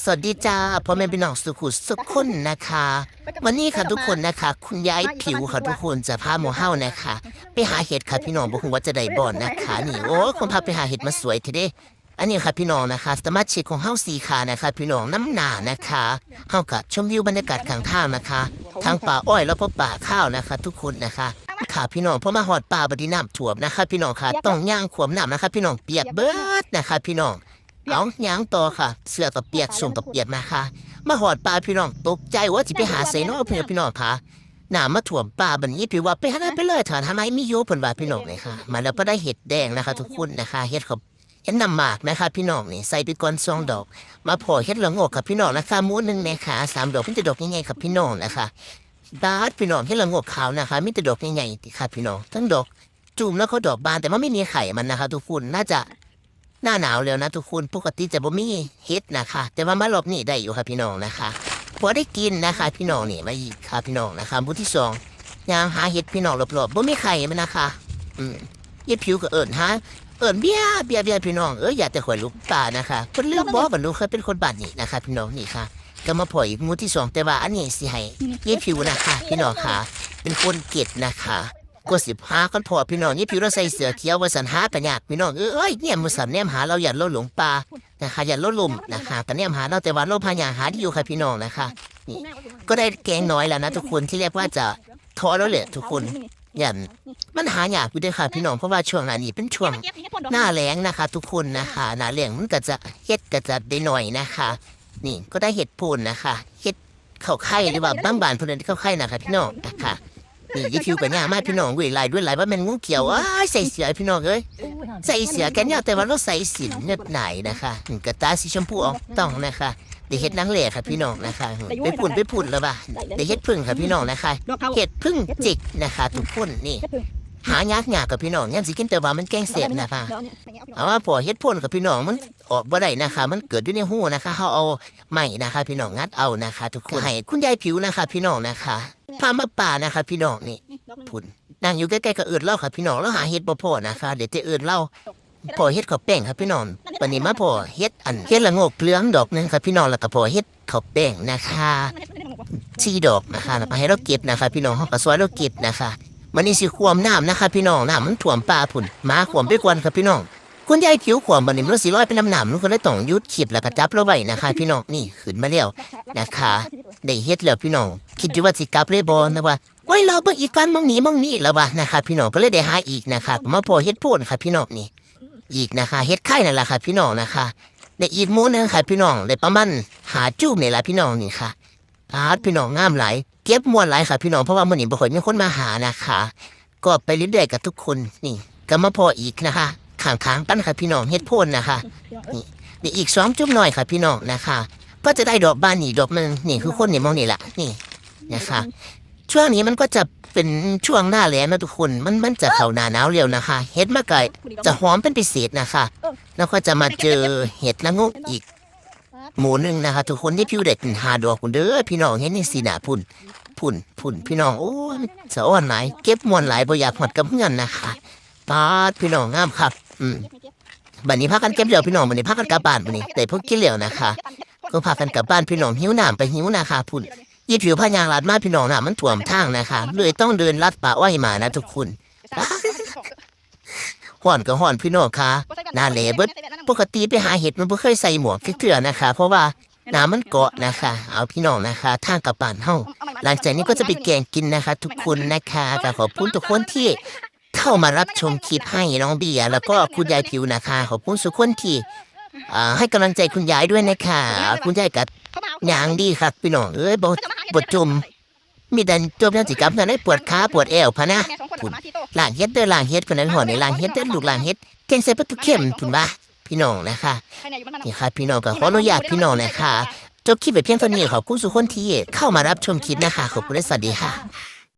สวัสดีจ้าพ่อแม่พี่น้องสุขุสุขคนนะคะ วันนี้ค่ะทุกคนนะคะ คุณยายผิวค่ะทุกคนจะพาหมูเฮานะคะ ไปหาเห็ดค่ะพี่น้องบอกว่าจะได้บ่อนนะคะนี่โอ้คนพาไปหาเห็ดมาสวยทีเด้อันนี้ค่ะพี่น้องนะคะสมาชิกของเฮาสีขานะคะ พี่น้องน้ำหนานะคะเฮากับชมวิวบรรยากาศข้างทางนะคะทางป่าอ้อยแล้วก็ป่าข้าวนะคะ ทุกคนนะคะค่ะพี่น้องพอมาหอดป่าบดีน้ำท่วมนะคะ พี่น้องค่ะต้องย่างขวมน้ำนะคะ พี่น้องเปียกเบิดนะคะ พี่น้อง เอาหยางต่อค่ะ เสื้อกับเปียกส่งกับเปียกมาค่ะ มาหอดปลาพี่น้องตกใจว่าจะไปหาเสนอพี่น้องพี่น้องค่ะหนามาถ่วมปลาบันนี้พี่ว่าไปหาได้ไปเลยเถอะทำไมไม่โยผลว่าพี่น้องเลยค่ะ มาแล้วก็ได้เห็ดแดงนะคะ ทุกคนนะคะเห็ดเขาเห็ดนำหมากนะคะ พี่น้องนี่ใส่ไปก่อนสองดอก มาพอเห็ดเหลืองอกค่ะพี่น้องนะคะหมูหนึ่งนะคะสามดอกมันจะดอกยังไงครับพี่น้องนะคะบาสพี่น้องเห็ดเหลืองอกขาวนะคะมีแต่ดอกยังไงค่ะพี่น้องทั้งดอกจุ่มแล้วก็ดอกบานแต่ว่าไม่มีไข่มันนะคะ ทุกคนน่าจะ หน้าหนาวแล้วนะทุกคนปกติจะบ่มีเฮ็ดนะคะ แต่ว่ามารอบนี้ได้อยู่ค่ะพี่น้องนะคะพอได้กินนะคะ พี่น้องนี่มาอีกค่ะพี่น้องนะคะบุที่สองยางหาเฮ็ดพี่น้องรอบๆบ่มีไข่มันนะคะอืมเฮ็ดผิวก็เอิ้นหาเอิ้นเบี้ยเบี้ยเบี้ยพี่น้องเอ้ยอยากแต่ข่อยลูกตานะคะเพิ่นเลือกบ่ว่าลูกเคยเป็นคนบ้านนี้นะคะ พี่น้องนี่ค่ะ ก็มาพออีกหมูที่สองแต่ว่าอันนี้สิให้เฮ็ดผิวนะคะ พี่น้องค่ะ เป็นคนเก็ดนะคะ ก็สิบหาคนพอพี่น้องนี่ผิวเราใส่เสื้อเขียวว่าสันหากันยากพี่น้องเอ้ยเนี่ยมือสันแนมหาเราอย่าลดหลงป่านะคะอย่าลดลมนะคะกันแนมหาเราแต่ว่าเราพยายาหาที่อยู่ค่ะพี่น้องนะคะนี่ก็ได้แกงน้อยแล้วนะทุกคนที่เรียกว่าจะท้อแล้วแหละทุกคนอย่ามันหายากอยู่ด้วยค่ะพี่น้องเพราะว่าช่วงนั้นนี่เป็นช่วงหน้าแรงนะคะ ทุกคนนะคะหน้าแรงมันก็จะเฮ็ดก็จะได้หน่อยนะคะ นี่ก็ได้เห็ดพูนนะคะเห็ดเข้าไข่หรือว่าบ้างบานพนที่เข้าไข่นะคะพี่น้องนะคะ นี่ยี่ผิวกันยากมากพี่น้องเว้ยลายด้วยลายว่ามันงูเขียวอ้ายใส่เสือพี่น้องเอ้ยใส่เสือแกนยาวแต่ว่าเราใส่สินเน็บไหนนะคะอืมกระตาสีชมพูออกต้องนะคะเดี๋ยวเห็ดนางเหล่ค่ะพี่น้องนะคะ ไปปุ่นไปปุ่นแล้วป่ะเดี๋ยวเห็ดพึ่งค่ะพี่น้องนะคะดอกเขาเห็ดพึ่งจิกนะคะทุกคนนี่หายากยากกับพี่น้องยังสิกินแต่ว่ามันแกงเสร็จนะคะเอาว่าพอเฮ็ดพ่นกับพี่น้องมันออกบ่ได้นะคะ มันเกิดอยู่ในหูนะคะเขาเอาไม้นะคะ พี่น้องงัดเอานะคะ ทุกคนให้คุณยายผิวนะคะ พี่น้องนะคะ พามาป่านะคะพี่น้องนี่พุ่นนั่งอยู่ใกล้ๆกับเอิดเล่าค่ะพี่น้องแล้วหาเฮ็ดบ่พอนะคะเดี๋ยวจะเอิดเล่าพอเฮ็ดข้าวแป้งครับพี่น้องวันนี้มาพอเฮ็ดอันเฮ็ดละโงกเหลืองดอกหนึงครับพี่น้องแล้วก็พอเฮ็ดข้าวแป้งนะคะสี่ดอกนะคะแล้วก็ให้เราเก็บนะคะ พี่น้องเฮาก็ซอยเราเก็บนะคะมันนี่สิขวมน้ำนะคะ พี่น้องน้ำมันท่วมป่าพุ่นหมาขวมไปกวนครับพี่น้องคุณยายผิวขวามบันนี้มันสีร้อยเป็นน้ำหนำมันก็เลยต้องหยุดขีดแล้วก็จับเราไว้นะคะ พี่น้องนี่ขึ้นมาแล้วนะคะได้เฮ็ดแล้วพี่น้อง คิดอยู่ว่าสิกลับเลยบ่นะว่าไว้รอเบิ่งอีกกันมองนี้มองนี้แล้วว่านะคะพี่น้องก็เลยได้หาอีกนะคะมาพอเฮ็ดพ่นค่ะพี่น้องนี่ อีกนะคะเฮ็ดไข่นั่นแหละค่ะพี่น้องนะคะได้อีกหมูนึงค่ะพี่น้องได้ประมาณหาจูบนี่แหละพี่น้องนี่ค่ะอาร์ตพี่น้องงามหลายเก็บมวนหลายค่ะพี่น้องเพราะว่ามื้อนี้บ่ค่อยมีคนมาหานะคะ ก็ไปเรื่อยๆกับทุกคนนี่ ก็มาพออีกนะคะข้างๆกันค่ะพี่น้องเฮ็ดพ่นนะคะนี่อีกสองจุ่มหน่อยค่ะพี่น้องนะคะ ก็จะได้ดอกบานนี่ดอกหนึงนี่คือคนนี่มองนี่แหละนี่ นะคะช่วงนี้มันก็จะเป็นช่วงหน้าแล้งนะทุกคน มันมันจะเข้าหน้าหนาวเร็วนะคะ เห็ดมะไก่จะหอมเป็นพิเศษนะคะ แล้วก็จะมาเจอเห็ดละงกอีก หมูหนึ่งนะคะ ทุกคนที่ผิวเด็กหาดอกคุณเด้อพี่น้องเห็นนี่สีหนาพุ่น พุ่นพุ่นพี่น้องโอ้ยสะอ้อนหลายเก็บมวนหลายบ่อยากหมดกับเงินนะคะปาดพี่น้องงามครับ อืมบัดนี้พากันเก็บเหลียวพี่น้องบัดนี้พากันกลับบ้านบัดนี้แต่พวกกินเหลียวนะคะ ก็พากันกลับบ้านพี่น้องหิวน้ำไปหิวนะคะพุ่น ยีดผิวพญางลาดมาพี่น้องน่ะมันถ่วมทางนะคะเลยต้องเดินลัดป่าอ้อยมานะทุกคนห่อนก็ห่อนพี่น้องค่ะน้าเลเบิดปกติไปหาเห็ดมันบ่เคยใส่หมวกเกลือนะคะ เพราะว่าน้ำมันเกาะนะคะ เอาพี่น้องนะคะทางกับบ้านเฮาหลังจากนี้ก็จะไปแกงกินนะคะ ทุกคนนะคะก็ขอบคุณทุกคนที่เข้ามารับชมคลิปให้น้องเบียร์แล้วก็คุณยายผิวนะคะ ขอบคุณสุกคนที่ อ่าให้กำลังใจคุณยายด้วยนะคะคุณยายกัดยางดีครับพี่น้องเอ้ยบทบทจมมีแต่จมยังสิกรรมนั้นได้ปวดขาปวดเอวพะนะล่างเฮ็ดเด้อล่างเฮ็ดคนนั้นหัวในล่างเฮ็ดเด้อลูกล่างเฮ็ดเก่งใส่ประตูเข้มคุณบ้าพี่น้องนะคะนี่ค่ะพี่น้องก็ขออนุญาตพี่น้องนะคะจบคลิปไปเพียงเท่านี้ขอบคุณสุกคนที่เข้ามารับชมคลิปนะคะขอบคุณและสวัสดีค่ะ